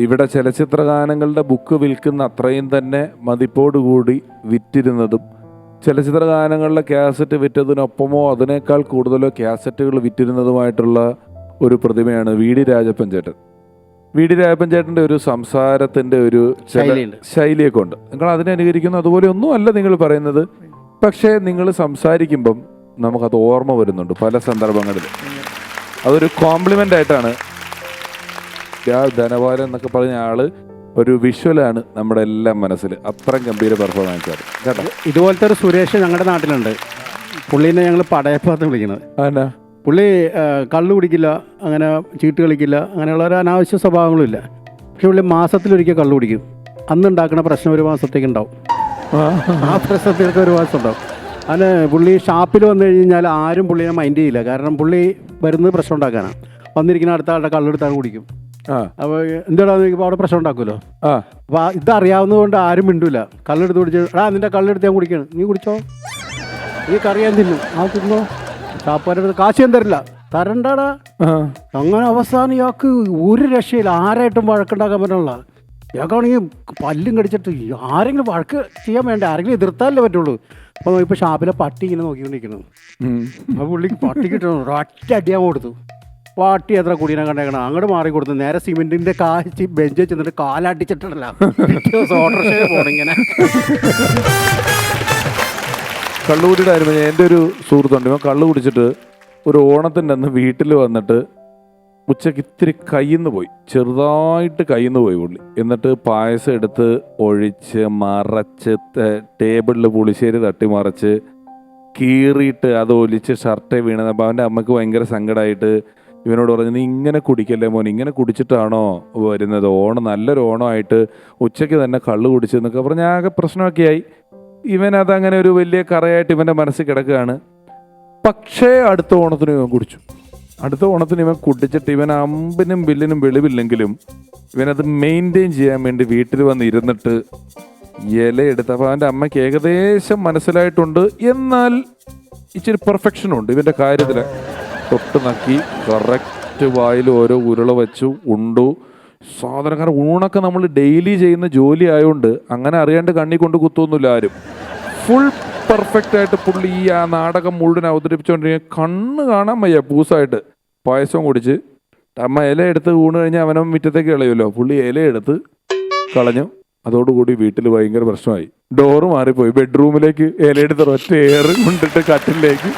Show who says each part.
Speaker 1: ഇവിടെ ചലച്ചിത്ര ഗാനങ്ങളുടെ ബുക്ക് വിൽക്കുന്ന അത്രയും തന്നെ മതിപ്പോടുകൂടി വിറ്റിരുന്നതും ചലച്ചിത്ര ഗാനങ്ങളിലെ കാസറ്റ് വിറ്റതിനൊപ്പമോ അതിനേക്കാൾ കൂടുതലോ കാസറ്റുകൾ വിറ്റിരുന്നതുമായിട്ടുള്ള ഒരു പ്രതിമയാണ് വി ഡി രാജപ്പൻ ചേട്ടൻ വി ഡി രാജപ്പൻ ചേട്ടന്റെ ഒരു സംസാരത്തിന്റെ ഒരു ശൈലിയൊക്കെ ഉണ്ട് നിങ്ങൾ അതിനെ അനുകരിക്കുന്നു അതുപോലെ ഒന്നും അല്ല നിങ്ങൾ പറയുന്നത് പക്ഷേ നിങ്ങൾ സംസാരിക്കുമ്പം നമുക്കത് ഓർമ്മ വരുന്നുണ്ട് പല സന്ദർഭങ്ങളിൽ അതൊരു കോംപ്ലിമെന്റ് ആയിട്ടാണ് ആ ധനപാലൻ എന്നൊക്കെ പറഞ്ഞ ആൾ ഒരു വിഷ്വലാണ് നമ്മുടെ എല്ലാം മനസ്സിൽ അത്രയും ഗംഭീര പെർഫോമൻസ് ആണ്. കേട്ടോ?
Speaker 2: ഇതുപോലത്തെ ഒരു സുരേഷ് ഞങ്ങളുടെ നാട്ടിലുണ്ട്. പുള്ളീനെ ഞങ്ങൾ പടയപ്പുറത്ത് വിളിക്കുന്നത്
Speaker 1: ആനാ
Speaker 2: പുള്ളി കള്ളു കള്ള് കുടിക്കില്ല അങ്ങനെ ചീട്ട് കളിക്കില്ല അങ്ങനെയുള്ള ഒരു അനാവശ്യ സ്വഭാവങ്ങളും ഇല്ല. പക്ഷെ പുള്ളി മാസത്തിലൊരിക്കൽ കള്ളു കുടിക്കും. അന്ന് ഉണ്ടാക്കുന്ന പ്രശ്നം ഒരു മാസത്തേക്ക് ഉണ്ടാവും. ആ പ്രശ്നത്തിലൊക്കെ ഒരു മാസം ഉണ്ടാവും. അതിന് പുള്ളി ഷാപ്പിൽ വന്നു കഴിഞ്ഞാൽ ആരും പുള്ളിനെ മൈൻഡ് ചെയ്യില്ല. കാരണം പുള്ളി വരുന്നത് പ്രശ്നം ഉണ്ടാക്കാനാണ് വന്നിരിക്കുന്ന അടുത്ത ആളുടെ കള്ളെടുത്താണ് കുടിക്കും.
Speaker 1: ആ.
Speaker 2: അപ്പോൾ എന്താണെന്ന് ചോദിക്കുമ്പോൾ അവിടെ പ്രശ്നം ഉണ്ടാക്കുമല്ലോ.
Speaker 1: അപ്പൊ
Speaker 2: അപ്പോൾ ഇതറിയാവുന്നത് കൊണ്ട് ആരും മിണ്ടൂല. കള്ളെടുത്ത് കുടിച്ച് എടാ നിന്റെ കള്ളെടുത്ത് ഞാൻ കുടിക്കണം. നീ കുടിച്ചോ? നീ കറിയാൻ തിന്നു. ആ തിന്നോ. അടുത്ത് കാശ് ഞാൻ തരില്ല. തരണ്ടാടാ. അങ്ങനെ അവസാനം ഇയാൾക്ക് ഒരു രക്ഷയില്ല. ആരായിട്ടും വഴക്കുണ്ടാക്കാൻ പറ്റുള്ള ഇയാൾക്കാണെങ്കിൽ പല്ലും കടിച്ചിട്ട് ആരെങ്കിലും വഴക്ക് ചെയ്യാൻ വേണ്ട? ആരെങ്കിലും എതിർത്താലേ പറ്റുള്ളൂ. അപ്പോൾ ഇപ്പോൾ ഷാപ്പിലെ പട്ടി ഇങ്ങനെ നോക്കിക്കൊണ്ടിരിക്കുന്നു.
Speaker 1: ഉം.
Speaker 2: ആ പുള്ളിക്ക് പട്ടി കിട്ടണം ഒറ്റ അടിയാൻ കൊടുത്തു. പട്ടി എത്ര കുടീനെ കണ്ടേക്കണം? അങ്ങോട്ട് മാറി കൊടുത്തു നേരെ സിമെന്റിന്റെ കാഴ്ച ബെഞ്ച് പോകണം ഇങ്ങനെ.
Speaker 1: കള്ളുകുടിയുടെ ആയിരുന്നു എന്റെ ഒരു സുഹൃത്തുണ്ട്. ഇവൻ കള്ളു കുടിച്ചിട്ട് ഒരു ഓണത്തിന്റെ അന്ന് വീട്ടിൽ വന്നിട്ട് ഉച്ചയ്ക്ക് ഇത്തിരി കയ്യിന്ന് പോയി. ചെറുതായിട്ട് കയ്യിന്ന് പോയി പുള്ളി. എന്നിട്ട് പായസം എടുത്ത് ഒഴിച്ച് മറച്ച് ടേബിളിൽ പുളിശ്ശേരി തട്ടി മറച്ച് കീറിയിട്ട് അത് ഒലിച്ച് ഷർട്ടേ വീണത് അപ്പോൾ അവന്റെ അമ്മയ്ക്ക് ഭയങ്കര സങ്കടമായിട്ട് ഇവനോട് പറഞ്ഞു നീ ഇങ്ങനെ കുടിക്കല്ലേ മോൻ ഇങ്ങനെ കുടിച്ചിട്ടാണോ വരുന്നത്? ഓണം നല്ലൊരു ഓണമായിട്ട് ഉച്ചയ്ക്ക് തന്നെ കള്ളു കുടിച്ചെന്നൊക്കെ പറഞ്ഞ് ആകെ പ്രശ്നമൊക്കെ ആയി. ഇവൻ അതങ്ങനെ ഒരു വലിയ കറയായിട്ട് ഇവന്റെ മനസ്സിൽ കിടക്കുകയാണ്. പക്ഷേ അടുത്ത ഓണത്തിന് ഇവൻ കുടിച്ചു. അടുത്ത ഓണത്തിന് ഇവൻ കുടിച്ചിട്ട് ഇവൻ അമ്പിനും ബില്ലിനും വെളിവില്ലെങ്കിലും ഇവനത് മെയിന്റെയിൻ ചെയ്യാൻ വേണ്ടി വീട്ടിൽ വന്ന് ഇരുന്നിട്ട് ഇല എടുത്തപ്പോൾ അവന്റെ അമ്മയ്ക്ക് ഏകദേശം മനസ്സിലായിട്ടുണ്ട്. എന്നാൽ ഇച്ചിരി പെർഫെക്ഷനുണ്ട് ഇവന്റെ കാര്യത്തിൽ തൊട്ട് നക്കി കറക്റ്റ് വായിൽ ഓരോ ഉരുള വെച്ചു ഉണ്ടു. സാധനം കാരണം ഊണൊക്കെ നമ്മൾ ഡെയിലി ചെയ്യുന്ന ജോലി ആയതുകൊണ്ട് അങ്ങനെ അറിയാണ്ട് കണ്ണി കൊണ്ട് കുത്തൊന്നുമില്ല ആരും. ഫുൾ പെർഫെക്റ്റ് ആയിട്ട് പുള്ളി ഈ ആ നാടകം മുഴുവൻ അവതരിപ്പിച്ചുകൊണ്ടിരിക്കുക കണ്ണ് കാണാൻ വയ്യ പൂസായിട്ട്. പായസം കുടിച്ച്. അമ്മ ഇല എടുത്ത് ഊണ് കഴിഞ്ഞാൽ അവനവൻ മുറ്റത്തേക്ക് കളയുമല്ലോ. പുള്ളി ഇല എടുത്ത് കളഞ്ഞു. അതോടുകൂടി വീട്ടിൽ ഭയങ്കര പ്രശ്നമായി. ഡോറ് മാറിപ്പോയി. ബെഡ്റൂമിലേക്ക് ഇലയെടുത്ത് ഒറ്റ ഏറ് കൊണ്ടിട്ട് കട്ടിലേക്ക്